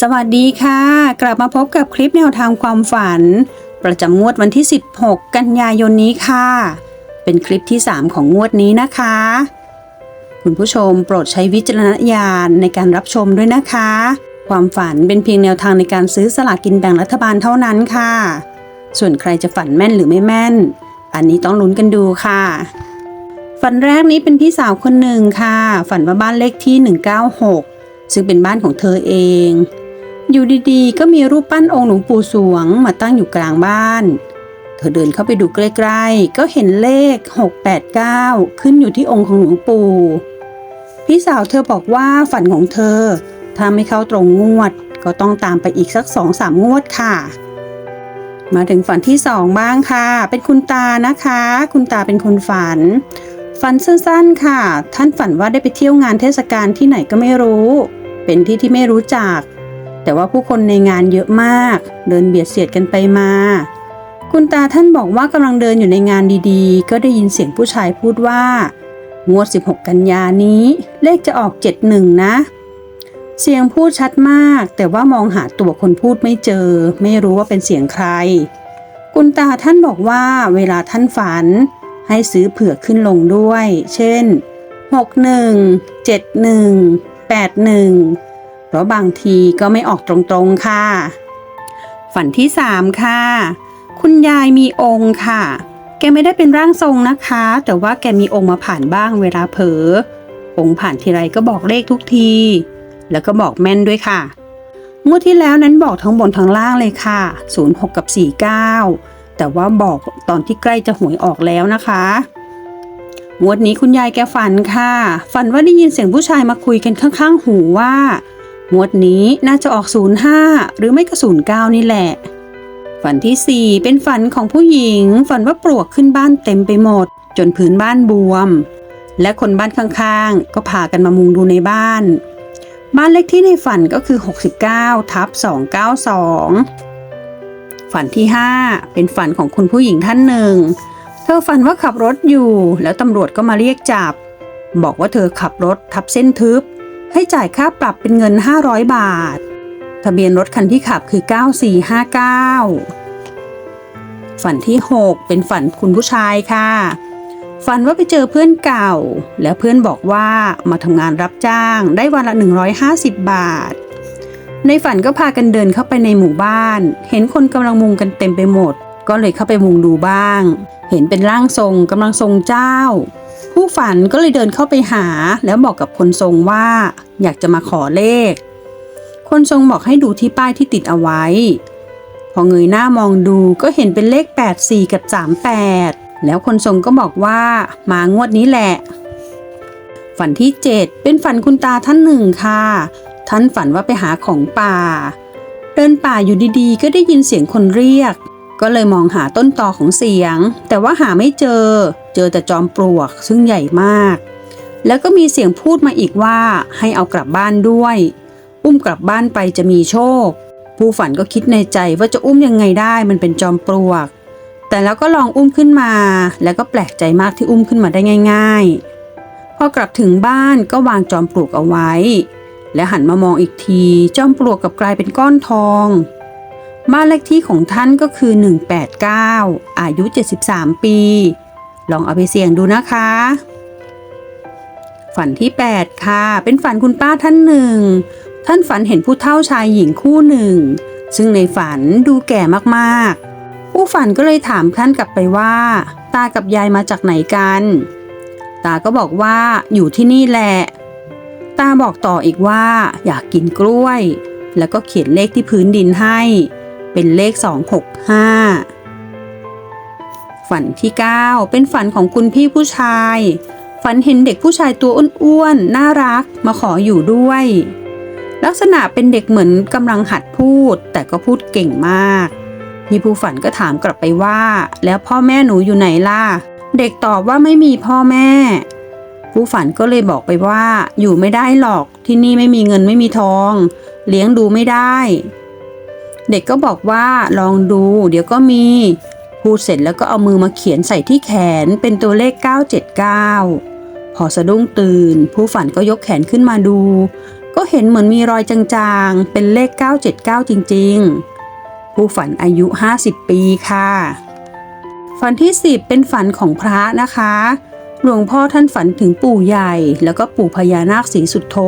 สวัสดีค่ะ กลับมาพบกับคลิปแนวทางความฝัน ประจำงวดวันที่ 16 กันยายนนี้ค่ะ เป็นคลิปที่ 3 ของงวดนี้นะคะ คุณผู้ชมโปรดใช้วิจารณญาณในการรับชมด้วยนะคะ ความฝันเป็นเพียงแนวทางในการซื้อสลากกินแบ่งรัฐบาลเท่านั้นค่ะ ส่วนใครจะฝันแม่นหรือไม่แม่น อันนี้ต้องลุ้นกันดูค่ะฝันแรกนี้เป็นพี่สาวคนหนึ่งค่ะ ฝันว่าบ้านเลขที่ 196 ซึ่งเป็นบ้านของเธอเอง อยู่ดีๆ ก็มีรูปปั้นองค์หลวงปู่สวงมาตั้งอยู่กลางบ้าน เธอเดินเข้าไปดูใกล้ๆ ก็เห็นเลข 689 ขึ้นอยู่ที่องค์ของหลวงปู่ พี่สาวเธอบอกว่าฝันของเธอ ถ้าไม่เข้าตรงงวด ก็ต้องตามไปอีกสักสองสามงวดค่ะ มาถึงฝันที่สองบ้างค่ะ เป็นคุณตานะคะ คุณตาเป็นคนฝันฝันสั้นๆค่ะ ท่านฝันว่าได้ไปเที่ยวงานเทศกาลที่ไหนก็ไม่รู้ เป็นที่ที่ไม่รู้จัก แต่ว่าผู้คนในงานเยอะมาก เดินเบียดเสียดกันไปมา คุณตาท่านบอกว่ากำลังเดินอยู่ในงานดีๆ ก็ได้ยินเสียงผู้ชายพูดว่างวด 16 กันยานี้ เลขจะออก 71 นะ เสียงพูดชัดมาก แต่ว่ามองหาตัวคนพูดไม่เจอ ไม่รู้ว่าเป็นเสียงใคร คุณตาท่านบอกว่าเวลาท่านฝัน ให้ซื้อเผื่อขึ้นลงด้วย เช่น 61 71 81 เพราะบางทีก็ไม่ออกตรงๆค่ะ ฝันที่ 3 ค่ะ คุณยายมีองค์ค่ะ แกไม่ได้เป็นร่างทรงนะคะ แต่ว่าแกมีองค์มาผ่านบ้างเวลาเผลอ องค์ผ่านทีไรก็บอกเลขทุกที แล้วก็บอกแม่นด้วยค่ะงวดที่แล้วนั้นบอกทั้งบนทั้งล่างเลยค่ะ 06 กับ 49 แต่ว่าบอกตอนที่ใกล้จะหวยออกแล้วนะคะ งวดนี้คุณยายแกฝันค่ะ ฝันว่าได้ยินเสียงผู้ชายมาคุยกันข้างๆ หูว่างวดนี้น่าจะออก 05 หรือไม่ก็ 09 นี่แหละ ฝันทีสี่ 4 เป็นฝันของผู้หญิง ฝันว่าปลวกขึ้นบ้านเต็มไปหมด จนพื้นบ้านบวม และคนบ้านข้างๆ ก็พากันมามุงดูในบ้าน บ้านเลขที่ในฝันก็คือ 69 ทับ 292 ฝันที่ 5 เป็นฝันของคุณผู้หญิงท่านหนึ่ง เธอฝันว่าขับรถอยู่ แล้วตำรวจก็มาเรียกจับ บอกว่าเธอขับรถทับเส้นทึบ ให้จ่ายค่าปรับเป็นเงิน 500 บาท ทะเบียนรถคันที่ขับคือ 9459 ฝันที่ 6 เป็นฝันคุณผู้ชายค่ะ ฝันว่าไปเจอเพื่อนเก่า แล้วเพื่อนบอกว่ามาทำงานรับจ้างได้วันละ 150 บาท ในฝันก็พากันเดินเข้าไปในหมู่บ้าน เห็นคนกำลังมุงกันเต็มไปหมด ก็เลยเข้าไปมุงดูบ้าง เห็นเป็นร่างทรงกำลังทรงเจ้า ผู้ฝันก็เลยเดินเข้าไปหาแล้วบอกกับคนทรงว่า อยากจะมาขอเลข คนทรงบอกให้ดูที่ป้ายที่ติดเอาไว้ พอเงยหน้ามองดูก็เห็นเป็นเลข 84 กับ 38 แล้วคนทรงก็บอกว่ามางวดนี้แหละ ฝันที่ 7 เป็นฝันคุณตาท่านหนึ่งค่ะ ท่านฝันว่าไปหาของป่า เดินป่าอยู่ดีๆ ก็ได้ยินเสียงคนเรียก ก็เลยมองหาต้นตอของเสียง แต่ว่าหาไม่เจอ เจอแต่จอมปลวกซึ่งใหญ่มาก แล้วก็มีเสียงพูดมาอีกว่าให้เอากลับบ้านด้วย อุ้มกลับบ้านไปจะมีโชค ผู้ฝันก็คิดในใจว่าจะอุ้มยังไงได้มันเป็นจอมปลวก แต่แล้วก็ลองอุ้มขึ้นมา แล้วก็แปลกใจมากที่อุ้มขึ้นมาได้ง่าย ๆ พอกลับถึงบ้านก็วางจอมปลวกเอาไว้ และหันมามองอีกทีจอมปลวกกลับกลายเป็นก้อนทอง บ้านเลขที่ของท่านก็คือ 189 อายุ 73 ปี ลองเอาไปเสี่ยงดูนะคะ ฝันที่ 8 ค่ะ เป็นฝันคุณป้าท่านหนึ่ง ท่านฝันเห็นผู้เฒ่าชายหญิงคู่หนึ่ง ซึ่งในฝันดูแก่มากๆ ผู้ฝันก็เลยถามท่านกลับไปว่า ตากับยายมาจากไหนกัน ตาก็บอกว่าอยู่ที่นี่แหละ ตาบอกต่ออีกว่าอยากกินกล้วย แล้วก็เขียนเลขที่พื้นดินให้ เป็นเลข 265 ฝันที่ 9 เป็นฝันของคุณพี่ผู้ชาย ฝันเห็นเด็กผู้ชายตัวอ้วนๆ น่ารักมาขออยู่ด้วย ลักษณะเป็นเด็กเหมือนกำลังหัดพูด แต่ก็พูดเก่งมากพี่ผู้ฝันก็ถามกลับไปว่า แล้วพ่อแม่หนูอยู่ไหนล่ะ เด็กตอบว่าไม่มีพ่อแม่ ผู้ฝันก็เลยบอกไปว่า อยู่ไม่ได้หรอกที่นี่ไม่มีเงินไม่มีทอง เลี้ยงดูไม่ได้ เด็กก็บอกว่าลองดู เดี๋ยวก็มี พูดเสร็จแล้วก็เอามือมาเขียนใส่ที่แขนเป็นตัวเลข 979 พอสะดุ้งตื่น ผู้ฝันก็ยกแขนขึ้นมาดู ก็เห็นเหมือนมีรอยจางๆ เป็นเลข 979 จริงๆ ผู้ฝันอายุ 50 ปีค่ะ ฝันที่ 10 เป็นฝันของพระนะคะ หลวงพ่อท่านฝันถึงปู่ใหญ่ แล้วก็ปู่พญานาคสีสุดโท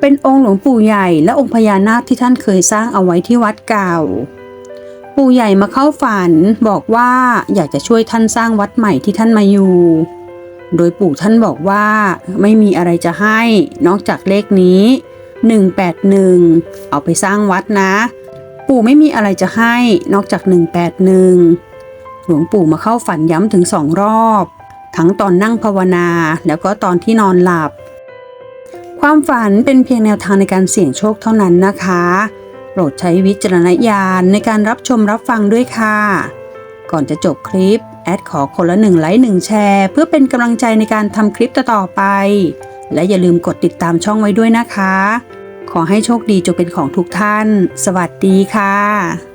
เป็นองค์หลวงปู่ใหญ่และองค์พญานาคที่ท่านเคยสร้างเอาไว้ที่วัดเก่า ปู่ใหญ่มาเข้าฝันบอกว่าอยากจะช่วยท่านสร้างวัดใหม่ที่ท่านมาอยู่ โดยปู่ท่านบอกว่าไม่มีอะไรจะให้นอกจากเลขนี้ 181 เอาไปสร้างวัดนะ ปู่ไม่มีอะไรจะให้นอกจาก 181 หลวงปู่มาเข้าฝันย้ำถึงสองรอบ ทั้งตอนนั่งภาวนาแล้วก็ตอนที่นอนหลับ ความฝันเป็นเพียงแนวทางในการเสี่ยงโชคเท่านั้นนะคะ โปรดใช้วิจารณญาณในการรับชมรับฟังด้วยค่ะ ก่อนจะจบคลิป แอดขอคนละหนึ่งไลค์หนึ่งแชร์ เพื่อเป็นกำลังใจในการทำคลิปต่อๆไป และอย่าลืมกดติดตามช่องไว้ด้วยนะคะ ขอให้โชคดีจงเป็นของทุกท่าน สวัสดีค่ะ